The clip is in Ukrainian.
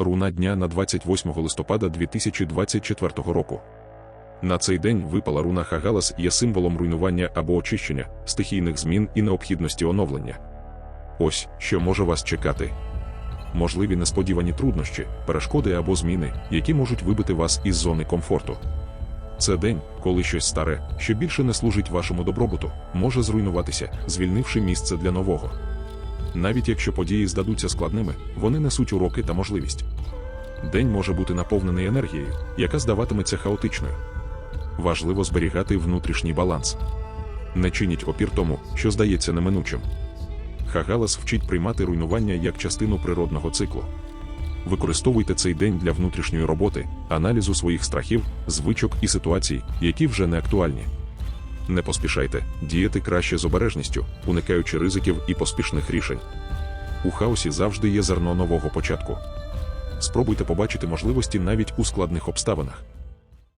Руна дня на 28 листопада 2024 року. На цей день випала руна Хагалас є символом руйнування або очищення, стихійних змін і необхідності оновлення. Ось що може вас чекати. Можливі несподівані труднощі, перешкоди або зміни, які можуть вибити вас із зони комфорту. Це день, коли щось старе, що більше не служить вашому добробуту, може зруйнуватися, звільнивши місце для нового. Навіть якщо події здадуться складними, вони несуть уроки та можливість. День може бути наповнений енергією, яка здаватиметься хаотичною. Важливо зберігати внутрішній баланс. Не чиніть опір тому, що здається неминучим. Хагалас вчить приймати руйнування як частину природного циклу. Використовуйте цей день для внутрішньої роботи, аналізу своїх страхів, звичок і ситуацій, які вже не актуальні. Не поспішайте, діяти краще з обережністю, уникаючи ризиків і поспішних рішень. У хаосі завжди є зерно нового початку. Спробуйте побачити можливості навіть у складних обставинах.